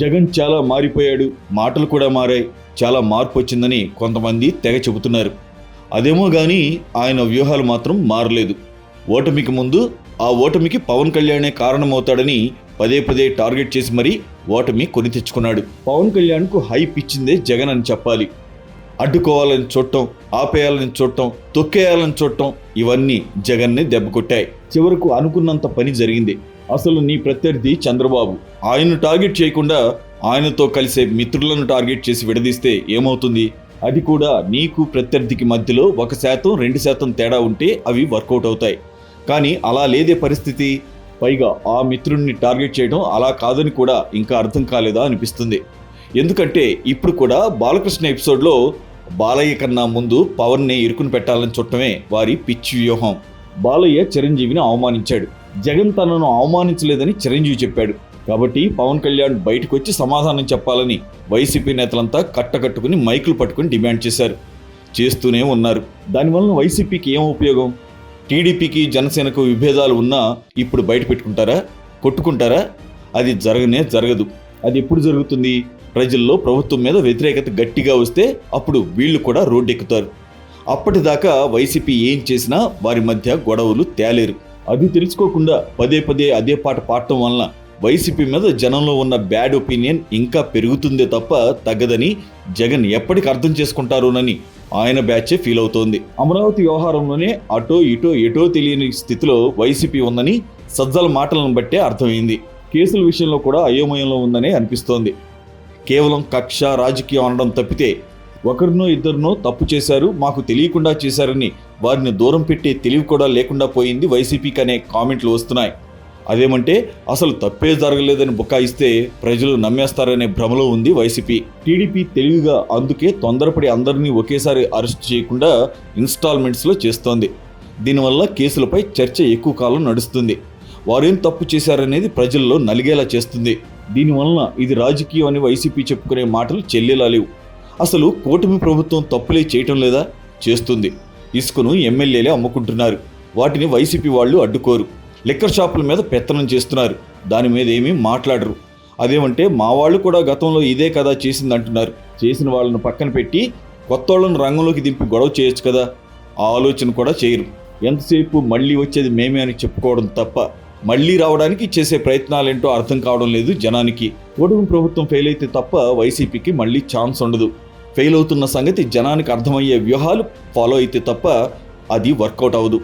జగన్ చాలా మారిపోయాడు మాటలు కూడా మారాయి చాలా మార్పు వచ్చిందని కొంతమంది తెగ చెబుతున్నారు. అదేమో గాని ఆయన వ్యూహాలు మాత్రం మారలేదు. ఓటమికి ముందు ఆ ఓటమికి పవన్ కళ్యాణే కారణమవుతాడని పదే పదే టార్గెట్ చేసి మరీ ఓటమి కొని తెచ్చుకున్నాడు. పవన్ కళ్యాణ్కు హైప్ ఇచ్చిందే జగన్ అని చెప్పాలి. అడ్డుకోవాలని చూడటం ఆపేయాలని చూడటం తొక్కేయాలని చూడటం ఇవన్నీ జగన్ని దెబ్బకొట్టాయి. చివరకు అనుకున్నంత పని జరిగింది. అసలు నీ ప్రత్యర్థి చంద్రబాబు. ఆయన్ను టార్గెట్ చేయకుండా ఆయనతో కలిసే మిత్రులను టార్గెట్ చేసి విడదీస్తే ఏమవుతుంది? అది కూడా నీకు ప్రత్యర్థికి మధ్యలో ఒక శాతం రెండు శాతం తేడా ఉంటే అవి వర్కౌట్ అవుతాయి. కానీ అలా లేదే పరిస్థితి. పైగా ఆ మిత్రుణ్ణి టార్గెట్ చేయడం అలా కాదని కూడా ఇంకా అర్థం కాలేదా అనిపిస్తుంది. ఎందుకంటే ఇప్పుడు కూడా బాలకృష్ణ ఎపిసోడ్లో బాలయ్య కన్నా ముందు పవన్ని ఇరుకుని పెట్టాలని చుట్టమే వారి పిచ్చి వ్యూహం. బాలయ్య చిరంజీవిని అవమానించాడు. జగన్ తనను అవమానించలేదని చిరంజీవి చెప్పాడు. కాబట్టి పవన్ కళ్యాణ్ బయటకు వచ్చి సమాధానం చెప్పాలని వైసీపీ నేతలంతా కట్టకట్టుకుని మైకులు పట్టుకుని డిమాండ్ చేశారు. చేస్తూనే ఉన్నారు. దానివల్ల వైసీపీకి ఏం ఉపయోగం? టీడీపీకి జనసేనకు విభేదాలు ఉన్నా ఇప్పుడు బయట పెట్టుకుంటారా? కొట్టుకుంటారా? అది జరగనే జరగదు. అది ఎప్పుడు జరుగుతుంది? ప్రజల్లో ప్రభుత్వం మీద వ్యతిరేకత గట్టిగా వస్తే అప్పుడు వీళ్ళు కూడా రోడ్డెక్కుతారు. అప్పటిదాకా వైసీపీ ఏం చేసినా వారి మధ్య గొడవలు తేలేరు. అది తెలుసుకోకుండా పదే పదే అదే పాట పాడటం వలన వైసీపీ మీద జనంలో ఉన్న బ్యాడ్ ఒపీనియన్ ఇంకా పెరుగుతుందే తప్ప తగ్గదని జగన్ ఎప్పటికి అర్థం చేసుకుంటారోనని ఆయన బ్యాచే ఫీల్ అవుతోంది. అమరావతి వ్యవహారంలోనే అటో ఇటో ఎటో తెలియని స్థితిలో వైసీపీ ఉందని సజ్జల మాటలను బట్టే అర్థమైంది. కేసుల విషయంలో కూడా అయోమయంలో ఉందనే అనిపిస్తోంది. కేవలం కక్ష రాజకీయం అనడం తప్పితే ఒకరినో ఇద్దరినో తప్పు చేశారు మాకు తెలియకుండా చేశారని వారిని దూరం పెట్టే తెలివి కూడా లేకుండా పోయింది వైసీపీకి అనే కామెంట్లు వస్తున్నాయి. అదేమంటే అసలు తప్పే జరగలేదని బుకాయిస్తే ప్రజలు నమ్మేస్తారనే భ్రమలో ఉంది వైసీపీ. టీడీపీ తెలివిగా అందుకే తొందరపడి అందరినీ ఒకేసారి అరెస్ట్ చేయకుండా ఇన్స్టాల్మెంట్స్లో చేస్తోంది. దీనివల్ల కేసులపై చర్చ ఎక్కువ కాలం నడుస్తుంది. వారేం తప్పు చేశారనేది ప్రజల్లో నలిగేలా చేస్తుంది. దీనివలన ఇది రాజకీయం అని వైసీపీ చెప్పుకునే మాటలు చెల్లేలా లేవు. అసలు కూటమి ప్రభుత్వం తప్పులే చేయటం లేదా? చేస్తుంది. ఇసుకను ఎమ్మెల్యేలే అమ్ముకుంటున్నారు. వాటిని వైసీపీ వాళ్ళు అడ్డుకోరు. లిక్కర్ షాపుల మీద పెత్తనం చేస్తున్నారు. దాని మీద ఏమీ మాట్లాడరు. అదేమంటే మా వాళ్ళు కూడా గతంలో ఇదే కదా చేసింది అంటున్నారు చేసిన వాళ్ళను పక్కన పెట్టి కొత్త వాళ్ళను రంగంలోకి దింపి గొడవ చేయొచ్చు కదా? ఆ ఆలోచన కూడా చేయరు. ఎంతసేపు మళ్ళీ వచ్చేది మేమే అని చెప్పుకోవడం తప్ప మళ్ళీ రావడానికి చేసే ప్రయత్నాలేంటో అర్థం కావడం లేదు జనానికి. ఓటమి ప్రభుత్వం ఫెయిల్ అయితే తప్ప వైసీపీకి మళ్ళీ ఛాన్స్ ఉండదు. ఫెయిల్ అవుతున్న సంగతి జనానికి అర్థమయ్యే వ్యూహాలు ఫాలో అయితే తప్ప అది వర్కౌట్ అవ్వదు.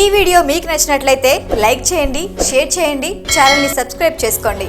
ఈ వీడియో మీకు నచ్చినట్లయితే లైక్ చేయండి షేర్ చేయండి ఛానల్ని సబ్స్క్రైబ్ చేసుకోండి.